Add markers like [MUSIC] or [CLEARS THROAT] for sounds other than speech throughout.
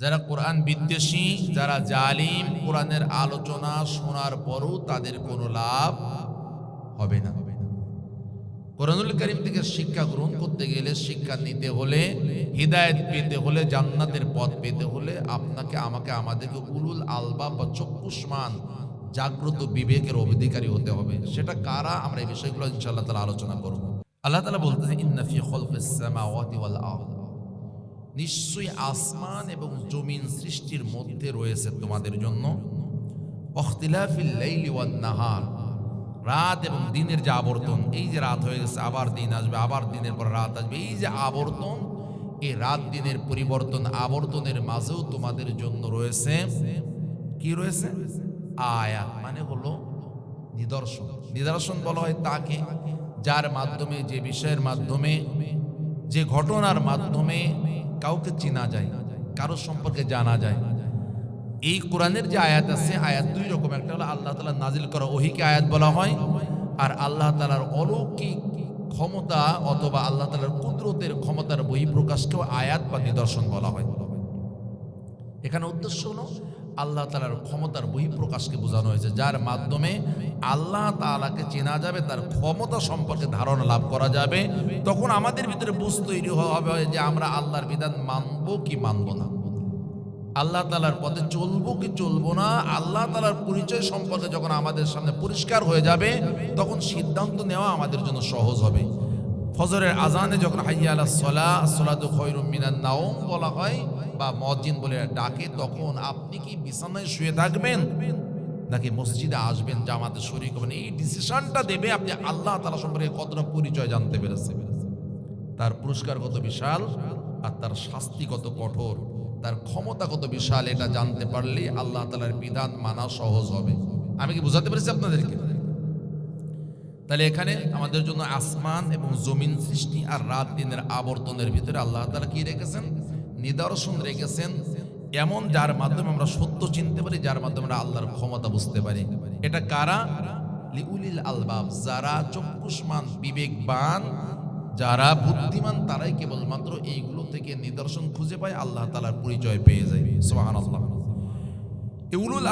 যারা কোরআন বিদ্বেষী, যারা জালিম, কোরআনের আলোচনা শোনার পরও তাদের কোনো লাভ হবে না। কোরআনুল করিম থেকে শিক্ষা গ্রহণ করতে গেলে, শিক্ষা নিতে হলে, হৃদায়ত পেতে হলে, জান্নাতের পথ পেতে হলে আপনাকে, আমাকে, আমাদেরকে উলুল আলবা বা চক্ষুষ্মান জাগ্রত বিবেকের অধিকারী হতে হবে। সেটা কারা? আমরা এই বিষয়গুলো ইনশাআল্লাহ তালা আলোচনা করব। আল্লাহ তালা বলতেছে ইন্নাফি খলফিস সামাওয়াতি ওয়াল আরদ। নিশ্চয়ই আসমান এবং জমিন সৃষ্টির মধ্যে রয়েছে তোমাদের জন্য। নাহার। রাত এবং দিনের যে আবর্তন, এই যে রাত হয়ে গেছে, আবার দিন আসবে, আবার দিনের পর রাত আসবে। এই যে আবর্তন, এই রাত দিনের পরিবর্তন আবর্তনের মাঝেও তোমাদের জন্য রয়েছে। কি রয়েছে? আয়া মানে হলো নিদর্শন। নিদর্শন বলা হয় তাকে, যার মাধ্যমে, যে বিষয়ের মাধ্যমে, যে ঘটনার মাধ্যমে কাউকে চেনা যায় কারোর সম্পর্কে জানা যায়। এই কোরআনের যে আয়াত আছে, আয়াত দুই রকম। একটা হলো আল্লাহ তালা নাজিল করা ওহিকে আয়াত বলা হয়, আর আল্লাহ তালার অলৌকিক ক্ষমতা অথবা আল্লাহ তালার কুদরতের ক্ষমতার বহিঃপ্রকাশকেও আয়াত বা নিদর্শন বলা হয়। এখানে উদ্দেশ্য হলো আল্লাহ তালার ক্ষমতার বহিঃপ্রকাশকে বোঝানো হয়েছে, যার মাধ্যমে আল্লাহ তালাকে চেনা যাবে, তার ক্ষমতা সম্পর্কে ধারণা লাভ করা যাবে। তখন আমাদের ভিতরে বুঝ তৈরি হবে যে আমরা আল্লাহর বিধান মানব কি মানব না। আল্লাহ তালার পথে চলবো কি চলবো না, আল্লাহ তালার পরিচয় সম্পর্কে যখন আমাদের সামনে পরিষ্কার হয়ে যাবে, তখন সিদ্ধান্ত নেওয়া আমাদের জন্য সহজ হবে। ফজরের আজানে যখন হাইয়া আল্লাহ সলা, সলাতু খৈরুম নাওম বলা হয় বা মসজিদ বলে ডাকে, তখন আপনি কি বিছানায় শুয়ে থাকবেন? নাকি মসজিদে আসবেন, জামাতে শরীর হবেন? এই ডিসিশনটা দেবে আপনি আল্লাহ তালা সম্পর্কে কতটা পরিচয় জানতে পেরেছে তার পুরস্কার কত বিশাল আর তার শাস্তি কত কঠোর? তার ক্ষমতা কত বিশাল, এটা জানতে পারলে আল্লাহ তালার বিধান মানা সহজ হবে। আমি কি বুঝাতে পেরেছি আপনাদেরকে? তাহলে এখানে আমাদের জন্য আসমান এবং জমিন সৃষ্টি আর রাত দিনের আবর্তনের ভিতরে আল্লাহ তালা কি রেখেছেন? নিদর্শন রেখেছেন। এমন যার মাধ্যমে আমরা সত্য চিনতে পারি, যার মাধ্যমে আমরা আল্লাহর ক্ষমতা বুঝতে পারি। এটা কারা? লিউলিল আলবাব। যারা চক্ষুষ্মান, বিবেকবান, যারা বুদ্ধিমান, তারাই কেবলমাত্র এইগুলো থেকে নিদর্শন খুঁজে পায়, আল্লাহ তালার পরিচয় পেয়ে যায়। সোহান আল্লাহ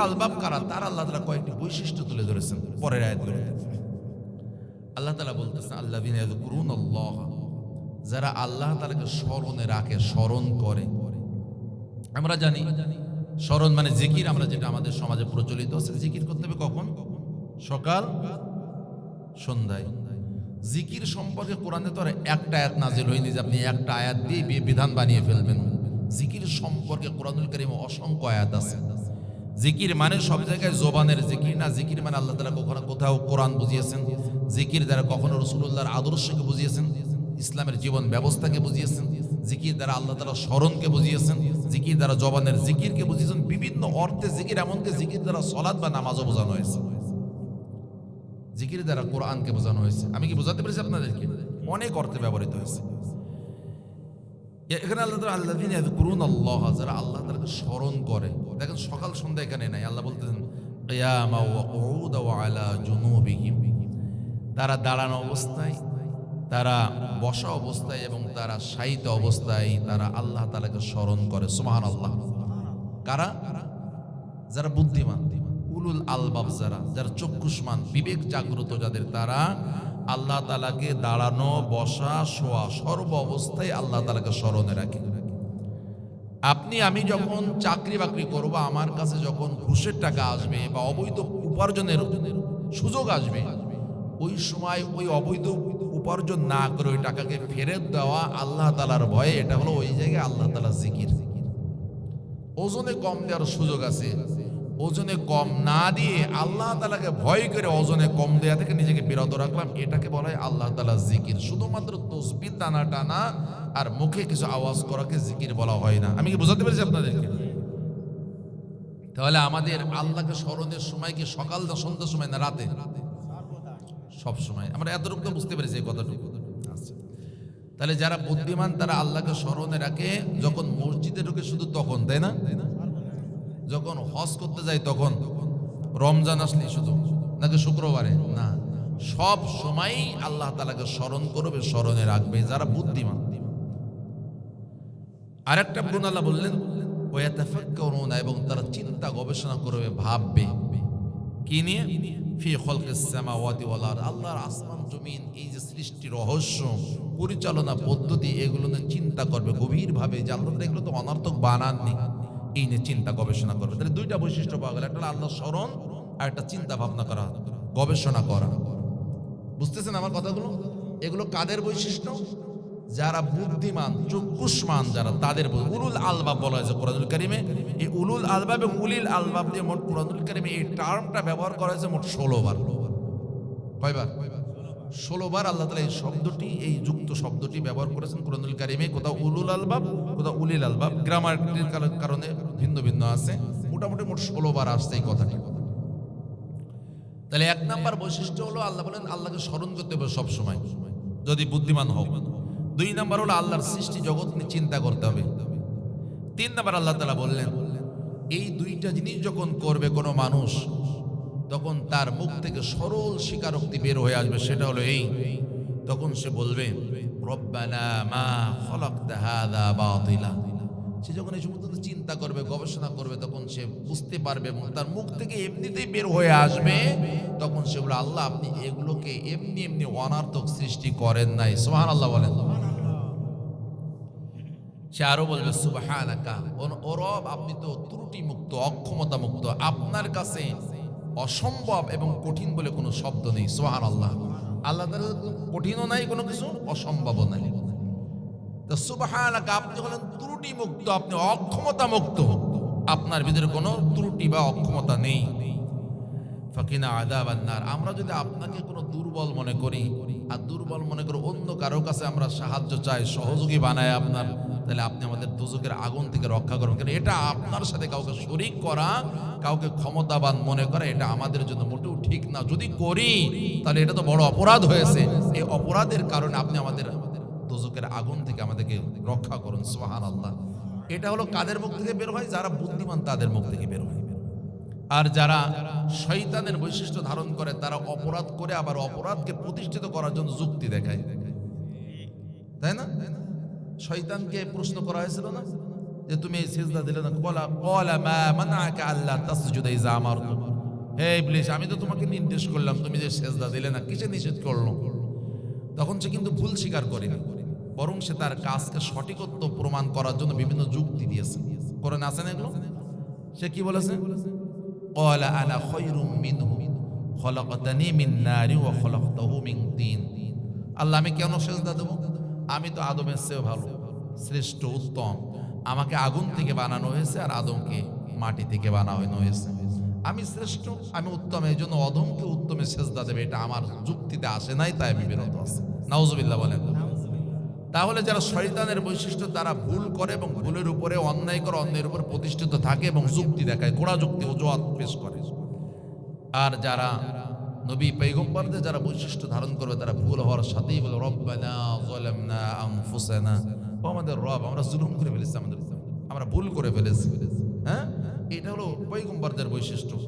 আলবাব কারা? তার আল্লাহ তালা কয়েকটি বৈশিষ্ট্য তুলে ধরেছেন পরের আয়াতগুলোতে। আল্লাহ তালা বলতেছে আল্লাহ করুন আল্লাহ। যারা আল্লাহ তালাকে স্মরণে রাখে, স্মরণ করে। আমরা জানি, স্মরণ মানে জিকির, আমরা যেটা আমাদের সমাজে প্রচলিত আছে, জিকির করতে হবে কখন? সকাল, সন্ধ্যায়। জিকির সম্পর্কে কোরআনে তো আর একটা আয়াত নাজিল হয়নি যে আপনি একটা আয়াত দিয়ে বিধান বানিয়ে ফেলবেন। জিকির সম্পর্কে কোরআনুল করিম অসংখ্য আয়াত আছে। জিকির মানে সব জায়গায় জোবানের জিকির না, জিকির মানে আল্লাহ তালা কখনো কোথাও কোরআন বুঝিয়েছেন। জিকির দ্বারা কখনো রসুল্লাহর আদর্শকে বুঝিয়েছেন, ইসলামের জীবন ব্যবস্থাকে বুঝিয়েছেন, জিকির দ্বারা আল্লাহ তালা স্মরণকে বুঝিয়েছেন, জিকির দ্বারা জবানের জিকিরকে বুঝিয়েছেন, বিভিন্ন অর্থে জিকির এমনকি জিকির দ্বারা সলাদ বা নামাজও বোঝানো হয়েছে। জিকির দ্বারা কোরআনকে বোঝানো হয়েছে। আমি কি বোঝাতে পেরেছি আপনাদেরকে? অনেক অর্থে ব্যবহৃত হয়েছে। এখানে আল্লাহ তালা আল্লাহ করুন আল্লাহ, যারা আল্লাহ তালাকে স্মরণ করে। দেখেন সকাল সন্ধ্যা এখানে নাই। আল্লাহ বলতেছেন তারা দাঁড়ানো অবস্থায়, তারা বসা অবস্থায় এবং তারা শায়িত অবস্থায় তারা আল্লাহ তালাকে স্মরণ করে। সুবহান আল্লাহ কারা? যারা বুদ্ধিমান, উলুল আলবাব যারা যারা চক্ষুষ্মান, বিবেক জাগ্রত যাদের, তারা আল্লাহ তালাকে দাঁড়ানো, বসা, শোয়া সর্ব অবস্থায় আল্লাহ তালাকে স্মরণে রাখে। আপনি, আমি যখন চাকরি বাকরি করব, আমার কাছে যখন ঘুষের টাকা আসবে বা অবৈধ উপার্জনের সুযোগ আসবে ওই সময় ওই অবৈধ উপার্জন না করে ওই টাকাকে ফেরত দেওয়া আল্লাহ তালার ভয়ে, এটা হলো ওই জায়গায় আল্লাহ তালা জিকির। ওজনে কম দেওয়ার সুযোগ আছে। ওজনে কম না দিয়ে আল্লাহ তালাকে ভয় করে ওজনে কম দেওয়া থেকে নিজেকে বিরত রাখলাম, এটাকে বলা হয় আল্লাহ তালা জিকির। শুধুমাত্র তসবির দানা টানা আর মুখে কিছু আওয়াজ করাকে জিকির বলা হয় না। আমি কি বোঝাতে পেরেছি আপনাদেরকে? তাহলে আমাদের আল্লাহকে স্মরণের সময় কি সকাল না সন্ধ্যার সময় না রাতে? সব সময় আমরা এতটুকু বুঝতে পেরেছি এই কথাটুকু। আচ্ছা। তাহলে যারা বুদ্ধিমান, তারা আল্লাহকে স্মরণে রাখে, যখন মসজিদে ঢুকে শুধু তখন, তাই না? যখন হজ করতে যায় তখন, রমজান আসলে শুধু। নাকি শুক্রবারে? না। সব সময়ই আল্লাহ তালাকে স্মরণ করবে, স্মরণে রাখবে, যারা বুদ্ধিমান। আরেকটা গুণ আল্লাহ বললেন এবং তারা চিন্তা, গবেষণা করবে, ভাববে। কি নিয়ে? ফি খলকিস সামাওয়াতি ওয়াল আরদ, আল্লাহর আসমান, জমিন, এই যে সৃষ্টি রহস্য, পরিচালনা পদ্ধতি, এগুলো নিয়ে চিন্তা করবে গভীরভাবে। যে আল্লাহ এগুলো তো অনর্থক বানাননি এই নিয়ে চিন্তা গবেষণা করবে। তাহলে দুইটা বৈশিষ্ট্য পাওয়া গেল, একটা আল্লাহ স্মরণ আর একটা চিন্তা ভাবনা করা, গবেষণা করা। বুঝতেছেন আমার কথাগুলো? এগুলো কাদের বৈশিষ্ট্য? যারা বুদ্ধিমান, চক্ষুষ্মান যারা, তাদের উলুল আলবাব বলা হয়েছে কোরআনুল কারিমে। এই উলুল আলবাব এবং উলিল আলবাব দিয়ে মোট কোরআনুল কারিমে এই টার্মটা ব্যবহার করা হয়েছে মোট ষোলো বার। কয়বার? ষোলো বার আল্লাহ তালা এই শব্দটি, এই যুক্ত শব্দটি ব্যবহার করেছেন কোরআনুল কারিমে। কোথাও উলুল আলবাব, কোথাও উলিল আলবাব। গ্রামারের কারণে ভিন্ন ভিন্ন আছে। মোটামুটি মোট ষোলো বার আসছে এই কথাটি। তাহলে এক নাম্বার বৈশিষ্ট্য হলো, আল্লাহ বলেন, আল্লাহকে স্মরণ করতে হবে সবসময়। যদি বুদ্ধিমান হোক দুই নম্বর হলো আল্লাহর সৃষ্টি জগৎ নিয়ে চিন্তা করতে হবে। তিন নম্বর আল্লাহ তালা বললেন, এই দুইটা জিনিস যখন করবে কোনো মানুষ, তখন তার মুখ থেকে সরল স্বীকারোক্তি বের হয়ে আসবে, সেটা হলো এই। তখন সে বলবে, রব্বানা মা খলাকতা বা বাতিলা। সে যখন এই সমস্ত চিন্তা করবে, গবেষণা করবে, তখন সে বুঝতে পারবে এবং তার মুখ থেকে এমনিতেই বের হয়ে আসবে, তখন সে বলে, আল্লাহ, আপনি এগুলোকে এমনি এমনি অনার্থক সৃষ্টি করেন নাই। সোহান আল্লাহ বলেন। সে আরও বলবে, সুবহানাকা, ও রব, আপনি তো ত্রুটি মুক্ত অক্ষমতা মুক্ত আপনার কাছে অসম্ভব এবং কঠিন বলে কোনো শব্দ নেই সোহান আল্লাহ আল্লাহ তাআলার কঠিনও নাই, কোনো কিছু অসম্ভবও নাই। তো সুবহানাকা আপনি হলেন ত্রুটি মুক্ত আপনি অক্ষমতা মুক্ত আপনার ভিতরে কোনো ত্রুটি বা অক্ষমতা নেই। ফাকিনা আদাব আন্নার আমরা যদি আপনাকে কোনো দুর্বল মনে করি, আর দুর্বল মনে করে অন্য কারও কাছে আমরা সাহায্য চাই, সহযোগী বানায় আপনার, তাহলে আপনি আমাদের দুজকের আগুন থেকে রক্ষা করবেন। কারণ এটা আপনার সাথে কাউকে শরিক করা, কাউকে ক্ষমতাবান মনে করা, এটা আমাদের জন্য মোটেও ঠিক না। যদি করি, তাহলে এটা তো বড় অপরাধ হয়েছে। এই অপরাধের কারণে আপনি আমাদের দোজকের আগুন থেকে আমাদেরকে রক্ষা করুন সোহান আল্লাহ এটা হলো কাদের মুখ থেকে বের হয়? যারা বুদ্ধিমান তাদের মুখ থেকে বের হয়। আর যারা শয়তানের বৈশিষ্ট্য ধারণ করে, তারা অপরাধ করে আবার অপরাধকে প্রতিষ্ঠিত করার জন্য যুক্তি দেখায়। তাই না? শয়তানকে প্রশ্ন করা হয়েছিল না? যে তুমি এই সিজদা দিলে না? কলা কলা মা মানাকা আল্লাহ তাসজুদা ইজা আমারতু হে ইবলিস, আমি তো তোমাকে নির্দেশ করলাম, তুমি যে সেজদা দিলে না, কিসে নিষেধ করল? তখন সে কিন্তু ভুল স্বীকার করেনি। বরং সে তার কাজকে সঠিকত্ব প্রমাণ করার জন্য বিভিন্ন যুক্তি দিয়েছে। করে নাচেন এগুলো? সে কি বলেছে? কলা আনা খৈরুম মিনহু, খলকতানি মিন নারি ও খলকতাহু মিন তিন। আল্লাহ, আমি কেন সেজদা দেবো? আমি তো আদমের চেয়েও ভালো, শ্রেষ্ঠ, উত্তম। আমাকে আগুন থেকে বানানো হয়েছে আর আদমকে মাটি থেকে বানানো হয়েছে। আমি শ্রেষ্ঠ, আমি উত্তম, এই জন্য অদমকে উত্তমে সেজদা দেবে, এটা আমার যুক্তিতে আসে নাই, তাই আমি আছে আছি। নাউজবিল্লা বলেন। তাহলে যারা শয়তানের বৈশিষ্ট্য তারা ভুল করে এবং ভুলের উপরে, অন্যায় করে অন্যের উপর প্রতিষ্ঠিত থাকে এবং যুক্তি দেখায়, গোড়া যুক্তি অজুহাত পেশ করে। আর যারা নবী পৈগম্বরদের যারা বৈশিষ্ট্য ধারণ করবে, তারা ভুল হওয়ার সাথেই বলে, রব্বানা ও আমাদের রব, আমরা জুলুম করে ফেলেছি আমাদের। আমরা ভুল করে ফেলেছি। হ্যাঁ? এটা হলো পৈগম্বরদের বৈশিষ্ট্য।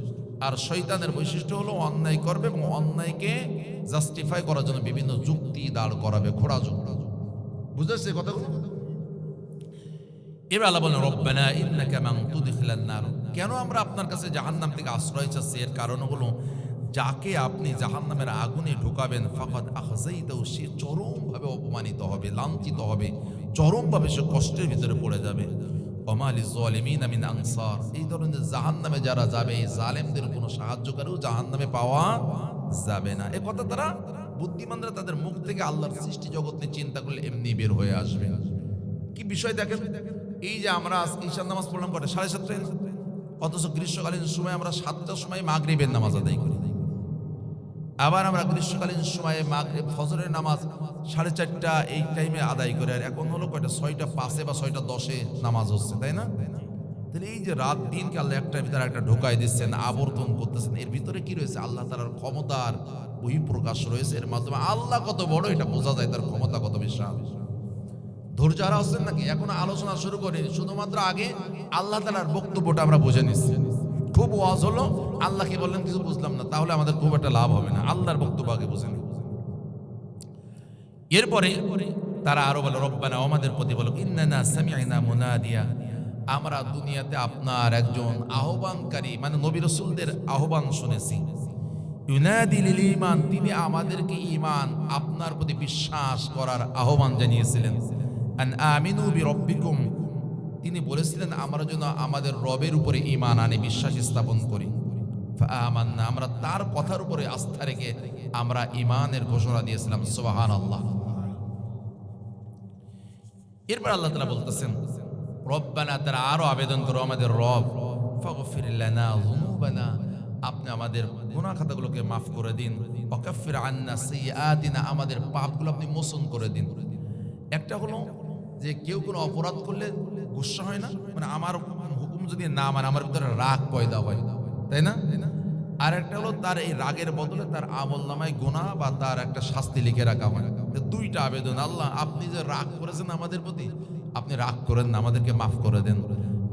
আর শয়তানের বৈশিষ্ট্য হলো অন্যায় করবে এবং অন্যায়কে জাস্টিফাই করার জন্য বিভিন্ন যুক্তি দাঁড় করাবে খোড়া যুক্তি। বুঝতে কথাগুলো? এবার আল্লাহ বলেন রব্বানা ইন্নাকা মান তুদখিলান নার। কেন আমরা আপনার কাছে জাহান্নাম থেকে আশ্রয় চাচ্ছি? এর কারণ হলো, যাকে আপনি জাহান্নামের আগুনে ঢোকাবেন, ফাকাদ আখজাইতাও সে চরমভাবে অপমানিত হবে, লাঞ্ছিত হবে, চরমভাবে সে কষ্টের ভিতরে পড়ে যাবে। অমালি জলিমিন আমিন আনসার। এই ধরনের জাহান্নামে যারা যাবে, এই জালেমদের কোনো সাহায্যকারীও জাহান্নামে পাওয়া যাবে না। এ কথা তারা বুদ্ধিমানরা তাদের মুখ থেকে আল্লাহর সৃষ্টি জগৎ নিয়ে চিন্তা করলে এমনি বের হয়ে আসবে। কি বিষয় দেখেন? এই যে আমরা ঈশান নামাজ পড়লাম কটা? সাড়ে সাতটায়? অথচ গ্রীষ্মকালীন সময় আমরা সাতটার সময় মাগরিবের নামাজ আদায় করি। আবার আমরা গ্রীষ্মকালীন সময়ে মাগরিব, ফজরের নামাজ সাড়ে চারটা এই টাইমে আদায় করে। আর এখন হলো কয়টা? ছয়টা পাঁচে বা ছয়টা দশে নামাজ হচ্ছে, তাই না? তাহলে এই যে রাত, দিনকে আল্লাহ একটার ভিতরে একটা ঢোকাই দিচ্ছেন, আবর্তন করতেছেন, এর ভিতরে কি রয়েছে? আল্লাহ তালার ক্ষমতার বহিঃপ্রকাশ রয়েছে, এর মাধ্যমে আল্লাহ কত বড়, এটা বোঝা যায় তার ক্ষমতা কত বিশাল। ধৈর্য হারা হচ্ছেন নাকি, এখন আলোচনা শুরু করি শুধুমাত্র আগে আল্লাহ তালার বক্তব্যটা আমরা বুঝে নিচ্ছি। খুব ওয়াজ হলো আল্লাহ কি বললেন, কিছু বুঝলাম না, তাহলে আমাদের খুব একটা লাভ হবে না। আল্লাহর বক্তব্য আগে বুঝে নিই এরপরে তারা আরও বলে, রব্বানা আমাদের প্রতি বলো, ইন্নানা সামিআনা মুনাদিয়া। আমরা দুনিয়াতে আপনার একজন আহ্বানকারী মানে নবী রসুলদের আহ্বান শুনেছি। ইমান তিনি আমাদেরকে ইমান আপনার প্রতি বিশ্বাস করার আহ্বান জানিয়েছিলেন। তিনি বলেছিলেন, আমরা যেন আমাদের রবের উপরে ইমান আনে, বিশ্বাস স্থাপন করি। আমরা তার কথার উপরে আস্থা রেখে আমরা ইমানের ঘোষণা দিয়েছিলাম সুবাহান আল্লাহ এরপর আল্লাহ তালা বলতেছেন রব্বানা তারা আরও আবেদন করো আমাদের রব। ফাগফির লানা যুনুবানা। আপনি আমাদের গুনাহ খাতাগুলোকে মাফ করে দিন। ওয়াকাফির আন্না সাইয়্যাতিনা, আমাদের পাপগুলো আপনি মোচন করে দিন। একটা হলো যে কেউ কোনো অপরাধ করলে গুসা হয় না মানে আমার হুকুম যদি না মানে আমার ভিতরে রাগ পয়দা হয়। তাই না? আর একটা হলো তার এই রাগের বদলে তার আমল নামায় গোনা বা তার একটা শাস্তি লিখে রাখা হয়। দুইটা আবেদন, আল্লাহ আপনি যে রাগ করেছেন আমাদের প্রতি আপনি রাগ করেন না, আমাদেরকে মাফ করে দেন।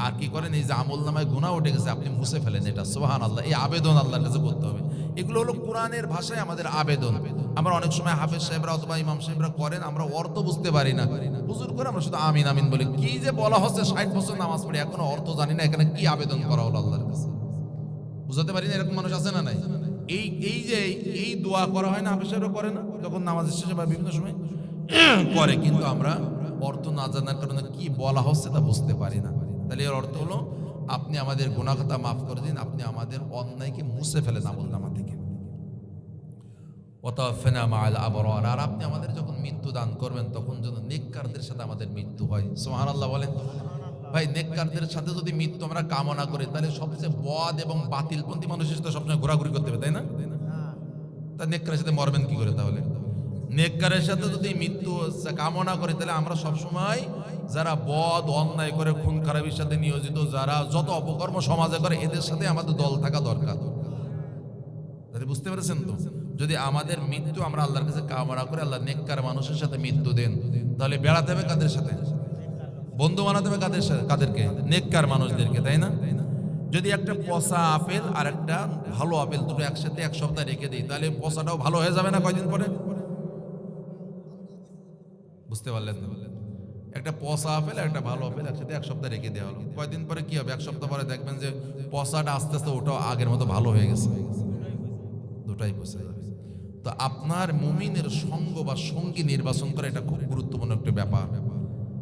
আর কি করেন, এই যে আমল নামায় গুণা উঠে গেছে, আপনি মুছে ফেলেন এটা। সোহান আল্লাহ এই আবেদন আল্লাহর কাছে করতে হবে। এগুলো হলো কোরআনের ভাষায় আমাদের আবেদন। আমরা অনেক সময় হাফেজ সাহেবরা অথবা ইমাম সাহেবরা করেন, আমরা অর্থ বুঝতে পারি না। হুজুর করে আমরা শুধু আমিন আমিন বলি। কি যে বলা হচ্ছে, ষাট বছর নামাজ পড়ে, এখনও অর্থ জানি না, এখানে কি আবেদন করা হলো আল্লাহর কাছে? বুঝাতে পারি না, এরকম মানুষ আছে না নাই? এই এই যে, এই দোয়া করা হয় না হাফেজরা করে না, যখন নামাজ শেষে বা বিভিন্ন সময় [CLEARS THROAT] করে, কিন্তু আমরা অর্থ না জানার কারণে কি বলা হচ্ছে তা বুঝতে পারি না। তাহলে এর অর্থ হলো, আপনি আমাদের গুণাখাতা মাফ করে দিন, আপনি আমাদের অন্যায়কে মুছে ফেলেন আমল নামা থেকে। ওতাফেনা মাল আবরার, আর আপনি আমাদের যখন মৃত্যু দান করবেন, তখন যেন নেককারদের সাথে আমাদের মৃত্যু হয়। সোহান আল্লাহ বলেন। ভাই, নেককারদের সাথে যদি মৃত্যু আমরা কামনা করি, তাহলে সবচেয়ে বদ এবং বাতিলপন্থী মানুষের সাথে সবসময় ঘোরাঘুরি করতে হবে, তাই না? তা নেককারের সাথে মরবেন কি করে তাহলে? নেককারের সাথে যদি মৃত্যু কামনা করে, তাহলে আমরা সবসময় যারা বদ, অন্যায় করে খুন খারাপির সাথে নিয়োজিত, যারা যত অপকর্ম সমাজে করে, এদের সাথে আমাদের দল থাকা দরকার। তাহলে বুঝতে পেরেছেন তো? যদি আমাদের মৃত্যু আমরা আল্লাহর কাছে কামনা করে, আল্লাহ নেককার মানুষের সাথে মৃত্যু দেন, তাহলে বেড়াতে হবে কাদের সাথে? বন্ধু বানাতে হবে কাদের সাথে? কাদেরকে? নেককার মানুষদেরকে, তাই না? যদি একটা পচা আপেল আর একটা ভালো আপেল দুটো একসাথে এক সপ্তাহ রেখে দিই, তাহলে পচাটাও ভালো হয়ে যাবে না কয়দিন পরে? বুঝতে পারলেন না। একটা পচা আপেল একটা ভালো আপেল একসাথে এক সপ্তাহ রেখে দেওয়া হলো। কয়দিন পরে কি হবে? এক সপ্তাহ পরে দেখবেন যে পচাটা আস্তে আস্তে ওটাও আগের মতো ভালো হয়ে গেছে। দুটাই যাবে তো আপনার মুমিনের সঙ্গ বা সঙ্গী নির্বাচন করা এটা খুব গুরুত্বপূর্ণ একটা ব্যাপার।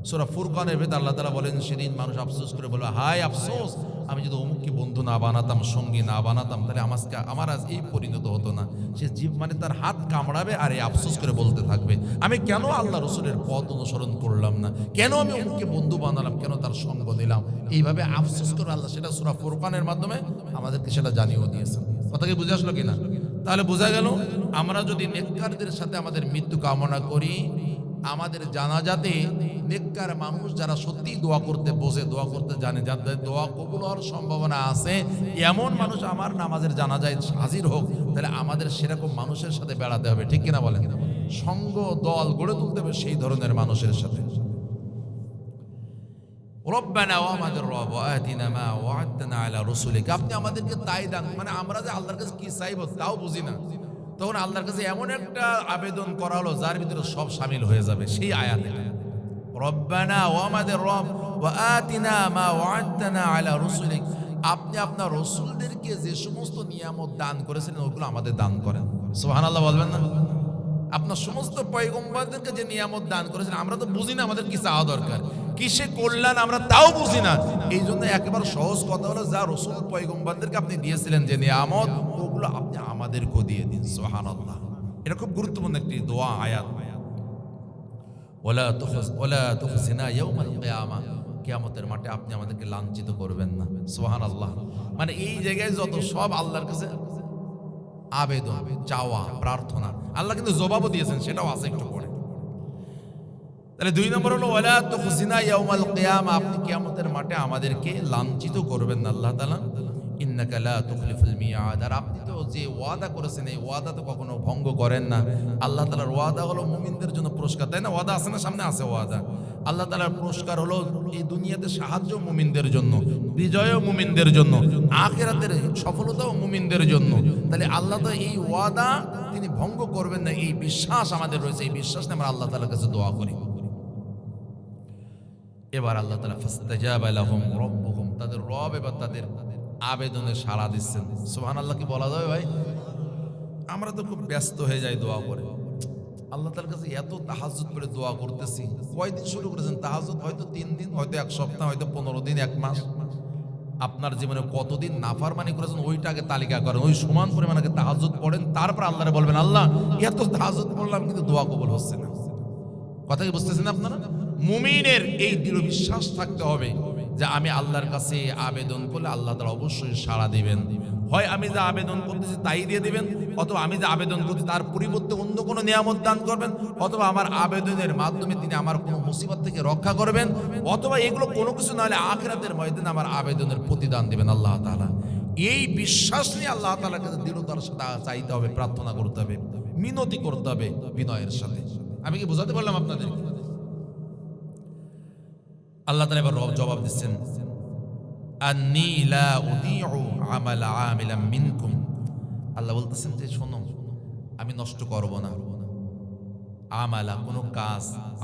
সোরা ফুরকানের ভেদ আল্লাহ তালা বলেন, সেদিন মানুষ আফসোস করে বলবে হায় আফসোস আমি যদি অমুককে বন্ধু না বানাতাম, সঙ্গী না বানাতাম, তাহলে আমাকে আমার আজ এই পরিণত হতো না। সে জীব মানে তার হাত কামড়াবে আর এই আফসোস করে বলতে থাকবে। আমি কেন আল্লাহ রসুলের পথ অনুসরণ করলাম না? কেন আমি অমুককে বন্ধু বানালাম? কেন তার সঙ্গ দিলাম? এইভাবে আফসোস করে আল্লাহ সেটা সুরা ফুরকানের মাধ্যমে আমাদেরকে সেটা জানিয়েও কথা কি বুঝে আসলো কিনা? তাহলে বোঝা গেল, আমরা যদি নেককারদের সাথে আমাদের মৃত্যু কামনা করি আমাদের জানাজাতে নেককার মানুষ যারা সত্যি দোয়া করতে বসে, দোয়া করতে জানে, যাদের দোয়া কবুল হওয়ার সম্ভাবনা আছে, এমন মানুষ আমার নামাজের জানাজায় হাজির হোক, তাহলে আমাদের সেরকম মানুষের সাথে বেড়াতে হবে, ঠিক কিনা বলেন? সঙ্গ দল গড়ে তুলতে হবে সেই ধরনের মানুষের সাথে। আপনি আমাদেরকে তাই দান মানে আমরা যে আল্লাহর কাছে কি চাইব তাও বুঝি না। তখন আল্লাহর কাছে এমন একটা আবেদন করা হলো যার ভিতরে সব সামিল হয়ে যাবে, সেই আয়াতে রব্বানা ও আমাদের রব, ওয়া আতিনা মা ওয়া'আদতানা আলা রাসূলিক। আপনি আপনার রসুলদেরকে যে সমস্ত নিয়ামত দান করেছিলেন, ওগুলো আমাদের দান করেন। সুবহানাল্লাহ বলবেন না? আপনার সমস্ত পয়গম্বরদেরকে যে নিয়ামত দান করেছেন, আমরা তো বুঝি না আমাদের কি চাওয়া দরকার। কিসে করলেন আমরা তাও বুঝি না। এই জন্য একেবারে সহজ কথা হলো, যা রসুল পয়গম্বরদেরকে আপনি দিয়েছিলেন যে নিয়ামত ওগুলো আপনি আমাদেরকেও দিয়ে দিন, সুবহানাল্লাহ। এটা খুব গুরুত্বপূর্ণ একটি দোয়া, আয়াত। ওলা ওলা মাঠে আপনি আমাদেরকে লাঞ্ছিত করবেন না, সুবহানাল্লাহ। মানে এই জায়গায় যত সব আল্লাহর কাছে আবেদন, চাওয়া, প্রার্থনা, আল্লাহ কিন্তু জবাবও দিয়েছেন, সেটাও আছে একটু পরে। তাহলে দুই নম্বর হলো ওয়ালা তুখসিনা ইয়াউমাল কিয়ামা। আপনি কিয়ামতের মাঠে আমাদেরকে লাঞ্ছিত করবেন না, আল্লাহ তাআলা। ইন্নাকা লা তুখলিফুল মিয়াদ আর আপনি তো যে ওয়াদা করেছেন, এই ওয়াদা তো কখনো ভঙ্গ করেন না। আল্লাহ তাআলার ওয়াদা হলো মুমিনদের জন্য পুরস্কার, তাই না? ওয়াদা আছে না? সামনে আছে ওয়াদা। আল্লাহ তাআলার পুরস্কার হলো এই দুনিয়াতে সাহায্য মুমিনদের জন্য, বিজয়ও মুমিনদের জন্য, আখিরাতের সফলতাও মুমিনদের জন্য। তাহলে আল্লাহ তো এই ওয়াদা তিনি ভঙ্গ করবেন না, এই বিশ্বাস আমাদের রয়েছে, এই বিশ্বাস নিয়ে আমরা আল্লাহ তাআলার কাছে দোয়া করি। এবার আল্লাহ তালা ফাস্তাজাব আলাহুম রব্বুহুম, তাদের রব এবার তাদের আবেদনে সাড়া দিচ্ছেন। সোহান আল্লাহকে বলা যাবে ভাই? আমরা তো খুব ব্যস্ত হয়ে যাই দোয়া করে। আল্লাহ তার কাছে এত তাহাজুদ করে দোয়া করতেছি। কয়দিন শুরু করেছেন? তাহাজুদ হয়তো তিন দিন, হয়তো এক সপ্তাহ, হয়তো পনেরো দিন, এক মাস। আপনার জীবনে কতদিন নাফারমানি করেছেন ওইটাকে তালিকা করেন। ওই সমান পরিমাণে তাহাজুদ পড়েন, তারপর আল্লাহরে বলবেন, আল্লাহ, এত তাহাজুদ পড়লাম, কিন্তু দোয়া কবল হচ্ছে না। কথা কি বুঝতেছেন আপনারা? মুমিনের এই দৃঢ় বিশ্বাস থাকতে হবে। যে আমি আল্লাহর কাছে আবেদন করলে আল্লাহ তারা অবশ্যই সাড়া দিবেন। হয় আমি যা আবেদন করতেছি তাই দিয়ে দিবেন, অথবা আমি যে আবেদন করছি তার পরিবর্তে অন্য কোনো নিয়ামত দান করবেন, অথবা আমার আবেদনের মাধ্যমে তিনি আমার কোনো মুসিবত থেকে রক্ষা করবেন, অথবা এগুলো কোনো কিছু না হলে আখরাতের ময়দানে আমার আবেদনের প্রতিদান দিবেন আল্লাহ তালা এই বিশ্বাস নিয়ে আল্লাহ তাআলার কাছে দৃঢ়তার সাথে চাইতে হবে, প্রার্থনা করতে হবে, মিনতি করতে হবে বিনয়ের সাথে। আমি কি বোঝাতে পারলাম আপনাদের? আল্লাহ তালা এবার জবাব দিচ্ছেন আল্লাহ বলতেছেন যে, শোনো, আমি নষ্ট করব না। আমালা কোনো কাজ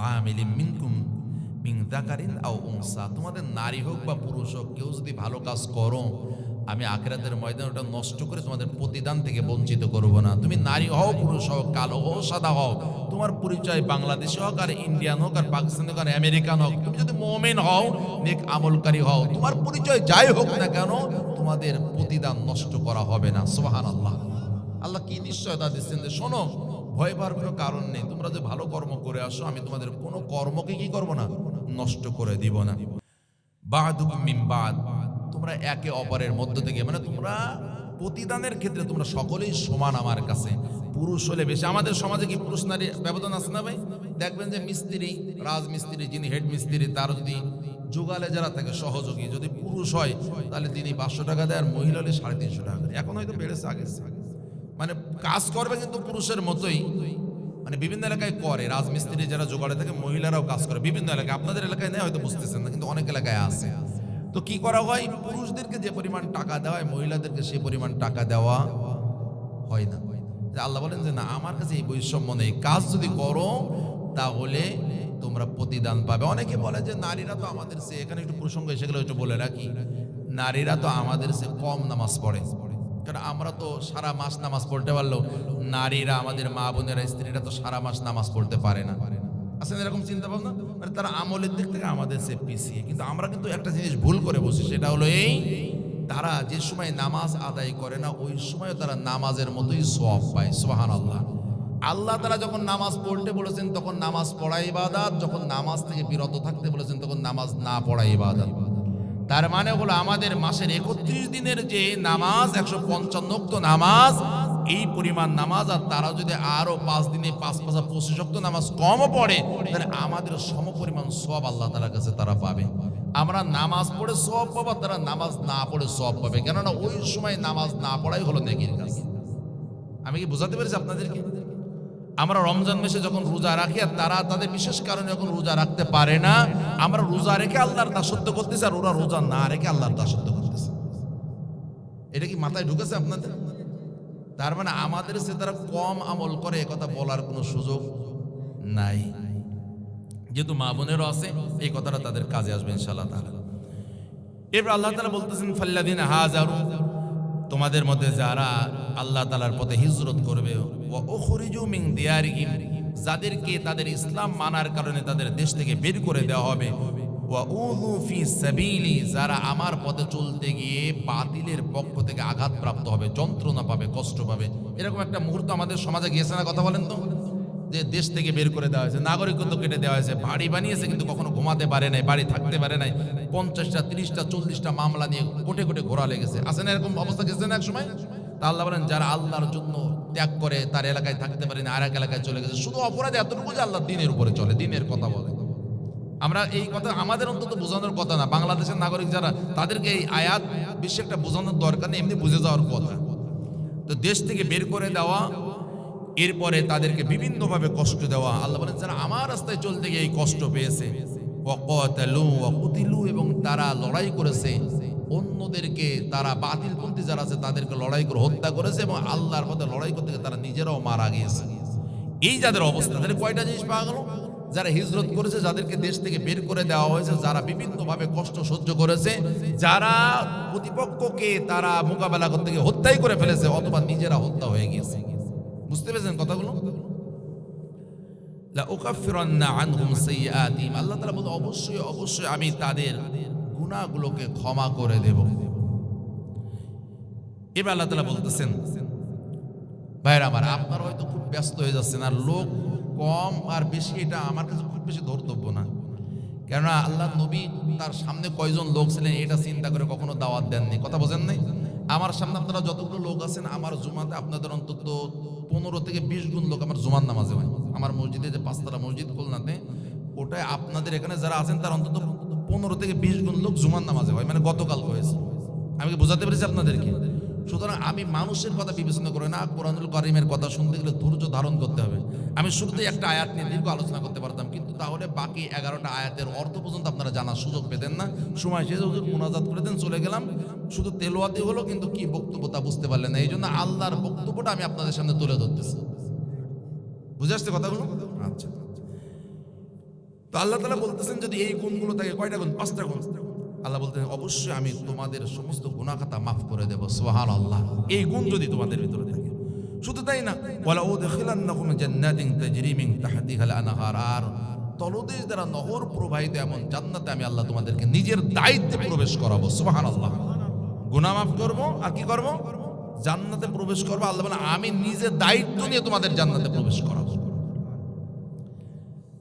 আমিলি মিনকুম মিং দাকারিন আও উনসা। তোমাদের নারী হোক বা পুরুষ হোক, কেউ যদি ভালো কাজ করো আমি আখেরাতের ময়দান ওটা নষ্ট করে তোমাদের প্রতিদান থেকে বঞ্চিত করব না। তুমি নারী হও, পুরুষ হও, কালো হও, সাদা হও। তোমার পরিচয় বাংলাদেশি হোক আর ইন্ডিয়ান হোক আর পাকিস্তানি হোক আর আমেরিকান হোক, তুমি যদি মোমেন হও, নেক আমলকারী হও, তোমার পরিচয় যাই হোক না কেন, তোমাদের প্রতিদান নষ্ট করা হবে না। সোহান আল্লাহ আল্লাহ কি নিশ্চয়তা দিচ্ছেন? যে শোনো, ভয় পাওয়ার কোনো কারণ নেই। তোমরা যে ভালো কর্ম করে আসো, আমি তোমাদের কোনো কর্মকে কি করব না? নষ্ট করে দিব না। বাদুকুম মিন বাদ। তোমরা একে অপরের মধ্য থেকে মানে তোমরা প্রতিদানের ক্ষেত্রে তোমরা সকলেই সমান আমার কাছে। পুরুষ হলে বেশি। আমাদের সমাজে কি পুরুষ নারী ব্যবধান আছে না ভাই? দেখবেন যে মিস্ত্রি, রাজমিস্ত্রি, যিনি হেড মিস্ত্রি, তার যদি যোগালে যারা থাকে, সহযোগী, যদি পুরুষ হয়, তাহলে তিনি পাঁচশো টাকা দেয় আর মহিলা হলে সাড়ে তিনশো টাকা দেয়। এখন হয়তো বেড়েছে আগে মানে কাজ করবে কিন্তু পুরুষের মতোই। মানে বিভিন্ন এলাকায় করে, রাজমিস্ত্রি যারা জোগাড়ে থাকে, মহিলারাও কাজ করে বিভিন্ন এলাকায়। আপনাদের এলাকায় নেই হয়তো বুঝতেছেন না, কিন্তু অনেক এলাকায় আছে। তো কি করা হয়? পুরুষদেরকে যে পরিমাণ টাকা দেওয়া হয়, মহিলাদেরকে সে পরিমাণ টাকা দেওয়া হয় না। আল্লাহ বলেন যে, না, আমার কাছে এই বৈষম্য নেই। কাজ যদি করো, তাহলে তোমরা প্রতিদান পাবে। অনেকে বলে যে, নারীরা তো আমাদের সে এখানে একটু প্রসঙ্গ এসে গেলে একটু বলে রাখি। নারীরা তো আমাদের সে কম নামাজ পড়ে। কারণ আমরা তো সারা মাস নামাজ পড়তে পারলেও নারীরা, আমাদের মা বোনেরা, স্ত্রীরা তো সারা মাস নামাজ পড়তে পারে না। আসেন এরকম চিন্তা ভাবনা? মানে তারা আমলের দিক থেকে আমাদের সে পিছিয়ে। কিন্তু আমরা কিন্তু একটা জিনিস ভুল করে বসি সেটা হলো এই, তারা যে সময় নামাজ আদায় করে না, ওই সময় তারা নামাজের মতোই সব পায় সোহান আল্লাহ আল্লাহ তারা যখন নামাজ পড়তে বলেছেন, তখন নামাজ পড়া ইবাদাত, যখন নামাজ থেকে বিরত থাকতে বলেছেন, তখন নামাজ না পড়া ইবাদাত। তার মানে হলো, আমাদের মাসের একত্রিশ দিনের যে নামাজ, একশো পঞ্চান্নক্ত নামাজ এই পরিমাণ নামাজ আর তারা যদি আরও পাঁচ দিনে পাঁচ পাঁচ পঁচিশ অক্ত নামাজ কমও পড়ে, তাহলে আমাদের সম পরিমাণ সব আল্লাহ তালার কাছে তারা পাবে। আমরা নামাজ পড়ে সব পাবো তারা নামাজ না পড়ে সব পাবে। কেননা ওই সময় নামাজ না পড়াই হলো নেকির কাজ। আমি কি বোঝাতে পেরেছি আপনাদেরকে? আমরা রমজান মাসে যখন রোজা রাখি, আর তারা তাদের বিশেষ কারণে যখন রোজা রাখতে পারে না, আমরা রোজা রেখে আল্লাহর দাসত্ব করতেছি, আর ওরা রোজা না রেখে আল্লাহর দাসত্ব করতেছে। এটা কি মাথায় ঢুকেছে আপনাদের? তার মানে আমাদের সে তারা কম আমল করে কথা বলার কোনো সুযোগ নাই। যেহেতু মা বোনেরও আছে, এই কথাটা তাদের কাজে আসবে ইনশাল্লাহ তাআলা। এবার আল্লাহ তালা বলতেছেন ফাল্লাদিন হাজারু তোমাদের মধ্যে যারা আল্লাহ তালার পথে হিজরত করবে যাদেরকে তাদের ইসলাম মানার কারণে তাদের দেশ থেকে বের করে দেওয়া হবে যারা আমার পথে চলতে গিয়ে বাতিলের পক্ষ থেকে আঘাতপ্রাপ্ত হবে, যন্ত্রণা পাবে, কষ্ট পাবে। এরকম একটা মুহূর্ত আমাদের সমাজে গিয়েছে না, কথা বলেন তো? যে দেশ থেকে বের করে দেওয়া হয়েছে, নাগরিকত্ব কেটে দেওয়া হয়েছে, বাড়ি বানিয়েছে কিন্তু কখনো ঘুমাতে পারে নাই, বাড়ি থাকতে পারে নাই, পঞ্চাশটা, তিরিশটা, চল্লিশটা মামলা নিয়ে কোটে কোটে ঘোরা লেগেছে। আছে না এরকম অবস্থা গেছে না এক সময়? তা আল্লাহ বলেন, যারা আল্লাহর জন্য ত্যাগ করে তার এলাকায় থাকতে পারে না আর এক এলাকায় চলে গেছে, শুধু অপরাধ এতটুকু যে আল্লাহ দিনের উপরে চলে, দিনের কথা বলে। আমরা এই কথা আমাদের অন্তত বোঝানোর কথা না। বাংলাদেশের নাগরিক যারা, তাদেরকে এই আয়াত বেশি একটা বোঝানোর দরকার নেই, এমনি বুঝে যাওয়ার কথা। তো দেশ থেকে বের করে দেওয়া, এরপরে তাদেরকে বিভিন্নভাবে কষ্ট দেওয়া। আল্লাহ বলেন, যারা আমার রাস্তায় চলতে গিয়ে এই কষ্ট পেয়েছে, ওয়াকুতিলু এবং তারা লড়াই করেছে, অন্যদেরকে তারা বাতিলপন্থী যারা আছে, তাদেরকে লড়াই করে হত্যা করেছে এবং আল্লাহর পথে লড়াই করতে গিয়ে তারা নিজেরাও মারা গিয়েছে। এই যাদের অবস্থা, তাদের কয়টা জিনিস পাওয়া গেল? যারা হিজরত করেছে, যাদেরকে দেশ থেকে বের করে দেওয়া হয়েছে, যারা বিভিন্নভাবে কষ্ট সহ্য করেছে, যারা প্রতিপক্ষকে তারা মোকাবেলা করতে গিয়ে হত্যাই করে ফেলেছে, অথবা নিজেরা হত্যা হয়ে গিয়েছে। বুঝতে পেরেছেন কথাগুলো? আল্লাহ তাআলা বলে অবশ্যই অবশ্যই আমি তাদের গুনাহগুলোকে ক্ষমা করে দেব। এবার আল্লাহ তাআলা বলতেছেন ভাইরা আমার, আপনারা হয়তো খুব ব্যস্ত হয়ে যাচ্ছেন, আর লোক কম আর বেশি এটা আমার কাছে খুব বেশি ধর্তব্য না। কেননা আল্লাহ নবী তার সামনে কয়জন লোক ছিলেন এটা চিন্তা করে কখনো দাওয়াত দেননি। কথা বোঝেন নাই? আমার সামনে আপনারা যতগুলো লোক আছেন, আমার জুমাতে আপনাদের অন্তত পনেরো থেকে বিশ গুণ লোক আমার জুমার নামাজে হয়। আমার মসজিদে যে পাঁচতলা মসজিদ খুলনাতে ওটাই আপনাদের এখানে যারা আছেন তার অন্তত পনেরো থেকে বিশ গুণ লোক জুমার নামাজে হয়। মানে গতকাল হয়েছে। আমি কি বোঝাতে পেরেছি আপনাদেরকে? সুতরাং আমি মানুষের কথা বিবেচনা করে না, কোরআনুল করিমের কথা শুনতে গেলে ধৈর্য ধারণ করতে হবে। আমি শুরুতেই একটা আয়াত নিয়ে দীর্ঘ আলোচনা করতে পারতাম, কিন্তু তাহলে বাকি এগারোটা আয়াতের অর্থ পর্যন্ত আপনারা জানার সুযোগ পেতেন না। সময় শেষে মোনাজাত করে দেন, চলে গেলাম। শুধু তেলোয়াতে হলো, কিন্তু কি বক্তব্য তা বুঝতে পারলেন না। এই জন্য আল্লাহর বক্তব্যটা আমি আপনাদের সামনে তুলে ধরতেছি। বুঝে আসছে কথাগুলো? আচ্ছা। তো আল্লাহ তালা বলতেছেন, যদি এই গুণগুলো থাকে, কয়টা গুণ? পাঁচটা গুণ। আল্লাহ বলতে অবশ্যই আমি তোমাদের সমস্ত গুণাখাতা মাফ করে দেবো সোহান আল্লাহ এই গুণ যদি তোমাদের ভিতরে থাকে। শুধু তাই না তাহতিহাল আনহার। আর তলদেশ দ্বারা নহর প্রবাহিত এমন জান্নাতে আমি আল্লাহ তোমাদেরকে নিজের দায়িত্বে প্রবেশ করাবো সুবহান আল্লাহ গুনাহ মাফ করব, আর কি করব? জান্নাতে প্রবেশ করব। আল্লাহ বলে আমি নিজে দায়িত্ব নিয়ে তোমাদের জান্নাতে প্রবেশ করাবো।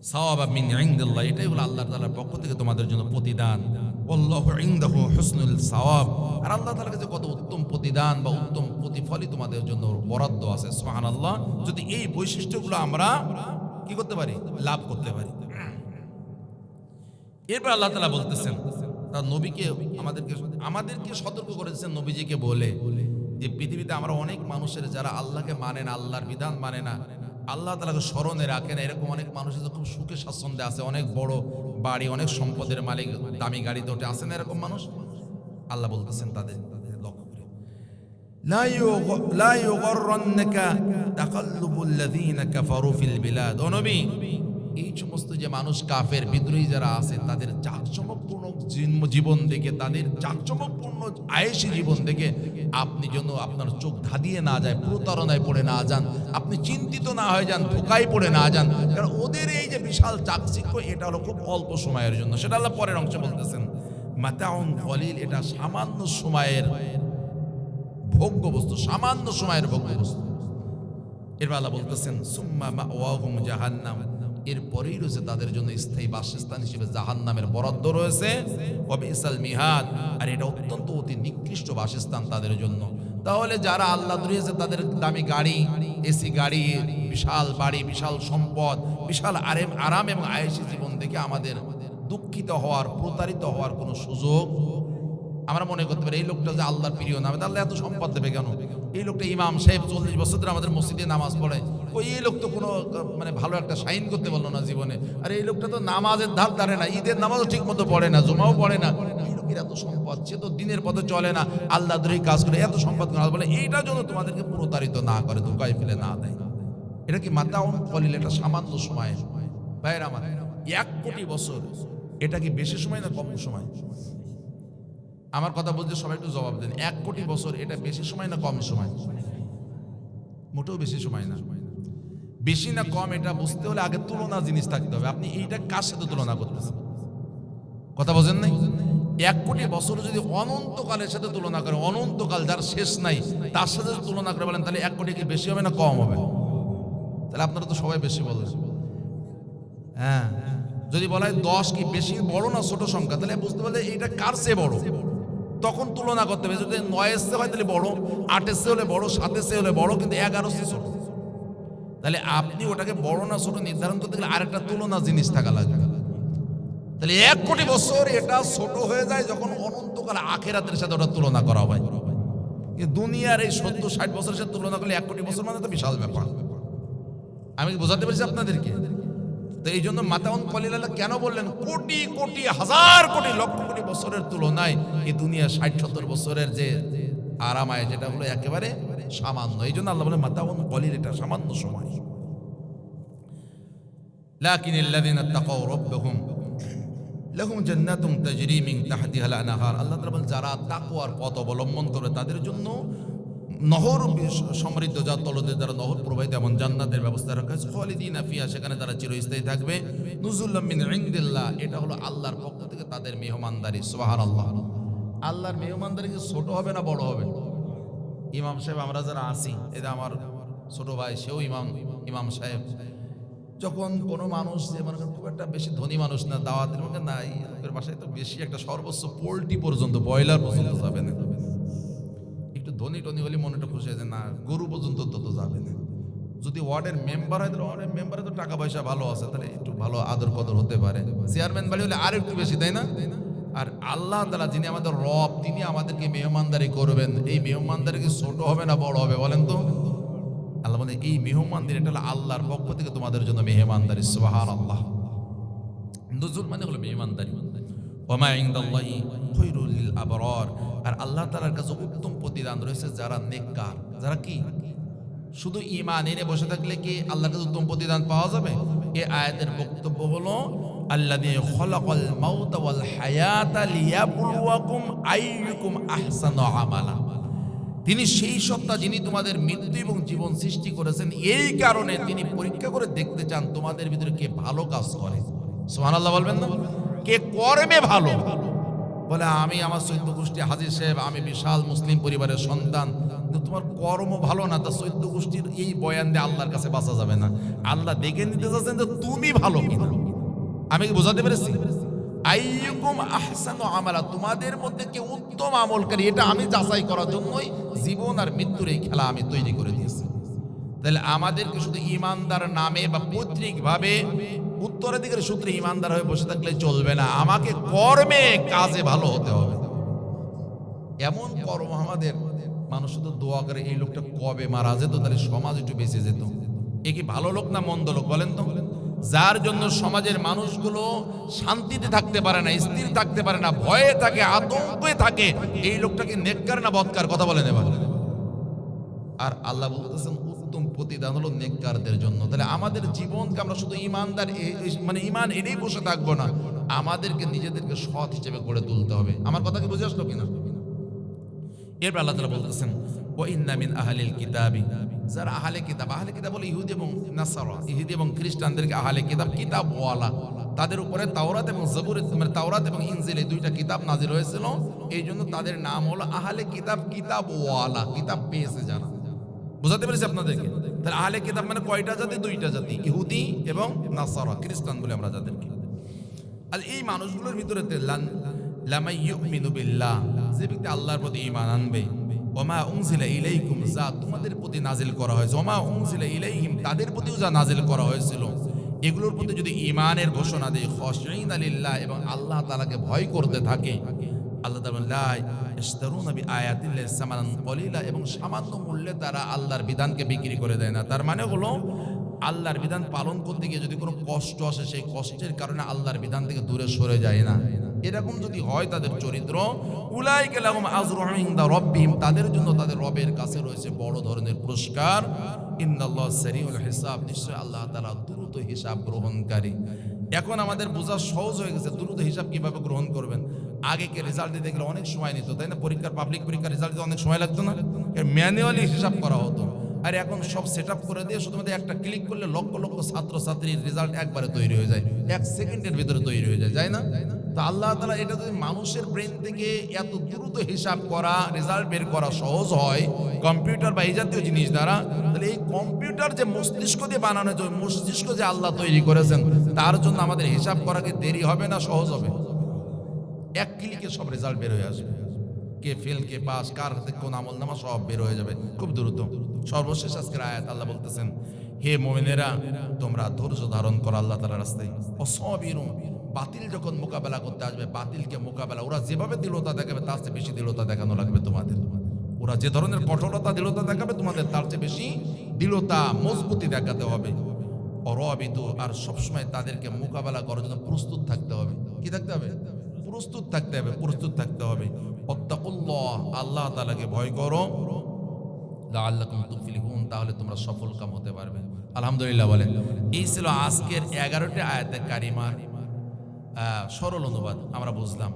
সাওয়াবা মিন ইনদিল্লাহ, এটাই হলো আল্লাহ তাআলার পক্ষ থেকে তোমাদের জন্য প্রতিদান। আর আল্লাহ তাআলার কাছে কত উত্তম প্রতিদান বা উত্তম প্রতিফলই তোমাদের জন্য বরাদ্দ আছে, সুবহানাল্লাহ। যদি এই বৈশিষ্ট্যগুলো আমরা কি করতে পারি? লাভ করতে পারি। এরপর আল্লাহ তাআলা বলতেছেন তার নবীকে আমাদেরকে আমাদেরকে সতর্ক করেছেন নবীজিকে বলে যে পৃথিবীতে আমরা অনেক মানুষের যারা আল্লাহকে মানে না, আল্লাহর বিধান মানে না, আল্লাহ তালাকে স্মরণে রাখে না। এরকম অনেক মানুষের খুব সুখে স্বাচ্ছন্দ্যে আছে, অনেক বড় বাড়ি অনেক সম্পদের মালিক, দামি গাড়ি ওঠে আছেন এরকম মানুষ? আল্লাহ বলতেছেন তাদের লক্ষ্য করে। এই সমস্ত যে মানুষ কাফের, বিদ্রোহী যারা আছে, তাদের চাকচমক জীবন দেখে তাদের জাকজমকপূর্ণ আয়েসি জীবন দেখে আপনি যেন আপনার চোখ ধাঁধিয়ে না যায়, প্রতারণায় পড়ে না যান, আপনি চিন্তিত না হয়ে যান, ধোকায় পড়ে না যান। কারণ ওদের এই যে বিশাল চাকচিক্য, এটা হলো খুব অল্প সময়ের জন্য। সেটা আল্লাহ পরের অংশে বলতেছেন, মাতাউন কলিল এটা সামান্য সময়ের ভোগ্য বস্তু সামান্য সময়ের ভোগ্য বস্তু এরপর আল্লাহ বলতেছেন, সুম্মা মাওয়াহুম জাহান্নাম এরপরেই রয়েছে তাদের জন্য স্থায়ী বাসস্থান হিসেবে জাহান্নামের বরাদ্দ রয়েছে। কবে ইসাল মিহাদ। আর এটা অত্যন্ত অতি নিকৃষ্ট বাসস্থান তাদের জন্য। তাহলে যারা আল্লাহ ধরিয়েছে তাদের দামি গাড়ি, এসি গাড়ি, বিশাল বাড়ি, বিশাল সম্পদ, বিশাল আরাম আরাম এবং আয়েসি জীবন দেখে আমাদের দুঃখিত হওয়ার, প্রতারিত হওয়ার কোনো সুযোগ আমরা মনে করতে পারি, এই লোকটা যে আল্লাহর প্রিয় নামে আল্লাহ এত সম্পদ দেবে কেন? এই লোকটা ইমাম সাহেব চল্লিশ বছর ধরে আমাদের মসজিদে নামাজ পড়ে। ওই এই লোক তো কোনো মানে ভালো একটা সাইন করতে পারল না জীবনে। আর, এই লোকটা তো নামাজের ধার ধারে না, ঈদের নামাজও ঠিক মতো পড়ে না, জমাও পড়ে না। এই লোকের এত সম্পদ, সে তো দিনের পথে চলে না। আল্লাহ ধরেই কাজ করে, এত সম্পদ করে বলে, এইটার জন্য তোমাদেরকে প্রতারিত না করে, ধোকায় ফেলে না দেয়। এটা কি মাতাউন? কলিল এটা সামান্য সময়। ভাইয়ের আমার, এক কোটি বছর, এটা কি বেশি সময় না কম সময়? আমার কথা বলতে সবাই একটু জবাব দেন, এক কোটি বছর, এটা বেশি সময় না কম সময়? মোটেও বেশি সময় না। বেশি না কম, এটা বুঝতে হলে আগে তুলনা জিনিস থাকতে হবে। আপনি এইটা কার সাথে তুলনা করতেছেন? কথা বোঝেন নাই? এক কোটি বছর যদি অনন্তকালের সাথে তুলনা করে, অনন্তকাল যার শেষ নাই, তার সাথে তুলনা করে বলেন, তাহলে এক কোটি কি বেশি হবে না কম হবে? তাহলে আপনারা তো সবাই বেশি বললেন হ্যাঁ যদি বলা হয় দশ কি বেশি বড় না ছোট সংখ্যা, তাহলে বুঝতে পারলে এইটা কার চেয়ে বড়? তখন তুলনা করতে হবে। যদি নয় এসে হয়, তাহলে বড়, আটের এসে হলে বড়, সাতের এসে হলে বড়, কিন্তু এগারো সে ছোট। তাহলে আপনি ওটাকে বড় না ছোট নির্ধারণ করতে গেলে আরেকটা তুলনা জিনিস থাকা লাগবে। তাহলে এক কোটি বছর এটা ছোট হয়ে যায় যখন অনন্তকাল আখেরাতের সাথে ওটা তুলনা করা হয়। দুনিয়ার এই সত্তর, ষাট বছরের সাথে তুলনা করলে এক কোটি বছর মানে তো বিশাল ব্যাপার। আমি বোঝাতে পেরেছি আপনাদেরকে? তো এই জন্য মাতাউন কলিলাল্লাহ কেন বললেন, কোটি কোটি, হাজার কোটি, লক্ষ কোটি বছরের তুলনায় এই দুনিয়া ষাট, সত্তর বছরের যে আরামায় যেটা হলো একেবারে সামান্য। এই জন্য আল্লাহ বলে মাতাউন কলিল, এটা সামান্য সময়। লাকিন আল্লাযীনা তাকাউ রাব্বাহুম, লাহুম জান্নাতুম তাজরি মিন তাহতিহা আল-আনহার। আল্লাহ তাআলা বলেন, যারা তাকওয়ার পথ অবলম্বন করে, তাদের জন্য নহর সমৃদ্ধ যা তলদের দ্বারা নহর প্রবাহিত, এমন জান্নাতের ব্যবস্থা রাখা হয়েছে। খালিদিনা ফিহা, সেখানে তারা চিরস্থায়ী থাকবে। নুজুল্লাম মিন ইনদিল্লাহ, এটা হলো আল্লাহর পক্ষ থেকে তাদের মেহমানদারি। সুবহানাল্লাহ। আল্লাহর মেহমানদারি কি ছোট হবে না বড় হবে? ইমাম সাহেব, আমরা যারা আছি এটা আমার ছোট ভাই, সেও ইমাম ইমাম সাহেব। যখন কোনো মানুষ যে মনে করেন খুব একটা বেশি ধনী মানুষ না, দাওয়াতের মধ্যে নাই লোকের বাসায় তো বেশি একটা সর্বোচ্চ পোলট্রি পর্যন্ত, ব্রয়লার পর্যন্ত যাবে না। একটু ধনী টনি হলে মনেটা খুশি হয়েছে না, গরু পর্যন্ত তো তো যাবে না। যদি ওয়ার্ডের মেম্বার হয়, তাহলে ওয়ার্ডের মেম্বারে তো টাকা পয়সা ভালো আছে, তাহলে একটু ভালো আদর কদর হতে পারে। চেয়ারম্যান বাড়ি হলে আর একটু বেশি, তাই না? আর আল্লাহ তালা যিনি আমাদের রব, তিনি আমাদেরকে মেহমানদারি করবেন। এই মেহমানদারি কি ছোট হবে না বড় হবে বলেন তো? আল্লাহ বলে, এই মেহমানদারি এটা আল্লাহর পক্ষ থেকে তোমাদের জন্য মেহমানদারি। সোহার আল্লাহ নজুল মানে হলো মেহমানদারি। আবরার। আর আল্লাহ তাআলার কাছে উত্তম প্রতিদান রয়েছে যারা নেককার। যারা কি? শুধু ঈমান এনে বসে থাকলে কি আল্লাহর কাছে উত্তম প্রতিদান পাওয়া যাবে? এই আয়াতের বক্তব্য হলো আল্লাযী খলাকাল মাউতা ওয়াল হায়াতা লিয়াবলুয়াকুম আইয়ুকুম আহসানু তিনি সেই সত্তা যিনি তোমাদের মৃত্যু এবং জীবন সৃষ্টি করেছেন, এই কারণে তিনি পরীক্ষা করে দেখতে চান তোমাদের ভিতরে কে ভালো কাজ করে। সোহান আল্লাহ বলবেন না? কে কর্মে ভালো? বলে, আমি আমার চৈদ্য গোষ্ঠী হাজির সাহেব, আমি বিশাল মুসলিম পরিবারের সন্তান। তোমার কর্ম ভালো না, তা চৈদ্য গোষ্ঠীর এই বয়ান দিয়ে আল্লাহর কাছে বাঁচা যাবে না। আল্লাহ দেখে নিতে চাচ্ছেন যে তুমি ভালো কিনা। আমি কি বোঝাতে পেরেছি? আইয়ুকুম আমালা, তোমাদের মধ্যে কে উত্তম আমলকারী এটা আমি যাচাই করার জন্যই জীবন আর মৃত্যুর এই খেলা আমি তৈরি করে দিয়েছি। তাহলে আমাদেরকে শুধু ইমানদার নামে বা পৈতৃক ভাবে উত্তরাধিকার সূত্রে ইমানদার হয়ে বসে থাকলে চলবে না। আমাকে কর্মে কাজে ভালো হতে হবে। এমন কর্ম আমাদের, মানুষ শুধু দোয়া করে, এই লোকটা কবে মারা যেত? তাহলে সমাজ একটু বেঁচে যেত। এ কি ভালো লোক না মন্দ লোক বলেন তো? যার জন্য সমাজের মানুষগুলো শান্তিতে থাকতে পারে না, স্থির থাকতে পারে না, ভয়ে থাকে, আতঙ্কে থাকে, এই লোকটাকে নেককার না বৎকার কথা বলেন এবার আর আল্লাহ বলতেছেন, উত্তম প্রতিদান হলো নেককারদের জন্য। তাহলে আমাদের জীবনকে আমরা শুধু ইমানদার মানে ইমান এনেই বসে থাকব না, আমাদেরকে নিজেদেরকে সৎ হিসেবে গড়ে তুলতে হবে। আমার কথা কি বুঝে আসলো কিনা? এরপর আল্লাহ তালা বলতেছেন ও ইন্নামিন আহলিল কিতাবি যারা আহলে কিতাব আহলে কিতাব বলে ইহুদি এবং নাসারা। ইহুদি এবং খ্রিস্টানদেরকে আহলে কিতাব কিতাব তাদের উপরে তাওরাত এবং জবুর মানে তাওরাত এবং ইনজিল দুইটা কিতাব নাজির হয়েছিল। এই জন্য তাদের নাম হলো আহলে কিতাব কিতাব কিতাব পেয়েছে যারা। বুঝাতে পেরেছি আপনাদেরকে? তাহলে আহলে কিতাব মানে কয়টা জাতি? দুইটা জাতি ইহুদি এবং নাসারা খ্রিস্টান বলে আমরা যাদেরকে। আর এই মানুষগুলোর ভিতরে লামাই ইউমিনু বিল্লাহ, যে ব্যক্তি আল্লাহর প্রতি ঈমান আনবে ওমা উনজিলা ইলাইকুম যা তোমাদের প্রতি নাজিল করা হয়েছে। ওমা উনজিলা ইলাইহিম, তাদের প্রতিও যা নাজিল করা হয়েছিল। এগুলোর প্রতি যদি ঈমানের ঘোষণা দেয় খশঈন আলিল্লাহ এবং আল্লাহ তালাকে ভয় করতে থাকে, আল্লাহ কলিলা এবং সামান্য মূল্যে তারা আল্লাহর বিধানকে বিক্রি করে দেয় না। তার মানে হলো, আল্লাহর বিধান পালন করতে গিয়ে যদি কোনো কষ্ট আসে, সেই কষ্টের কারণে আল্লাহর বিধান থেকে দূরে সরে যায় না। এরকম যদি হয় তাদের চরিত্র উলাই গেলাম আজরহিন্দা রব্বিম তাদের জন্য তাদের রবের কাছে রয়েছে বড় ধরনের পুরস্কার। ইন্দাল্লাহ সারিউল হিসাব নিশ্চয় আল্লাহ তাআলা দ্রুত হিসাব গ্রহণকারী। এখন আমাদের বোঝা সহজ হয়ে গেছে দ্রুত হিসাব কীভাবে গ্রহণ করবেন। আগে কে রেজাল্ট দিতে গেলে অনেক সময় নিত, তাই না? পরীক্ষার পাবলিক পরীক্ষার রেজাল্ট দিতে অনেক সময় লাগতো না। ম্যানুয়ালি হিসাব করা হতো। আর এখন সব সেট করে দিয়ে শুধুমাত্র একটা ক্লিক করলে লক্ষ লক্ষ ছাত্র ছাত্রীর রেজাল্ট একবারে তৈরি হয়ে যায়। এক সেকেন্ডের ভিতরে তৈরি হয়ে যায় যায় না? তো আল্লাহ তালা এটা যদি মানুষের ব্রেন থেকে এত দ্রুত হিসাব করা রেজাল্ট বের করা সহজ হয় কম্পিউটার বা এই জাতীয় জিনিস দ্বারা, তাহলে এই কম্পিউটার যে মস্তিষ্ক দিয়ে বানানো ওই মস্তিষ্ক যে আল্লাহ তৈরি করেছেন, তার জন্য আমাদের হিসাব করাকে দেরি হবে না, সহজ হবে? এক ক্লিকে সব রেজাল্ট বের হয়ে আসবে। কে ফেল কে পাস কার হাতে কোন আমল নামা সব বের হয়ে যাবে। খুব দ্রুত। সর্বশেষ আজকের আয়াত আল্লাহ বলতেছেন, হে মোমিনেরা, তোমরা ধৈর্য ধারণ করো আল্লাহ তাআলার রাস্তায়। অসবিরু বাতিল যখন মোকাবেলা করতে আসবে বাতিলকে মোকাবেলা ওরা যেভাবে দৃঢ়তা দেখাবে তার চেয়ে বেশি দৃঢ়তা দেখানো লাগবে তোমাদের। ওরা যে ধরনের কঠোরতা দৃঢ়তা দেখাবে তোমাদের তার চেয়ে বেশি দৃঢ়তা মজবুতি দেখাতে হবে। অরবিত আর সবসময় তাদেরকে মোকাবেলা করার জন্য প্রস্তুত থাকতে হবে। কি থাকতে হবে? প্রস্তুত থাকতে হবে প্রস্তুত থাকতে হবে। আল্লাহ তাআলাকে ভয় করো। তাহলে তোমরা সফল কাম হতে পারবে। আলহামদুলিল্লাহ বলে। এই ছিল আজকের এগারোটি আয়াতের কারিমার আহ, সরল অনুবাদ আমরা বুঝলাম।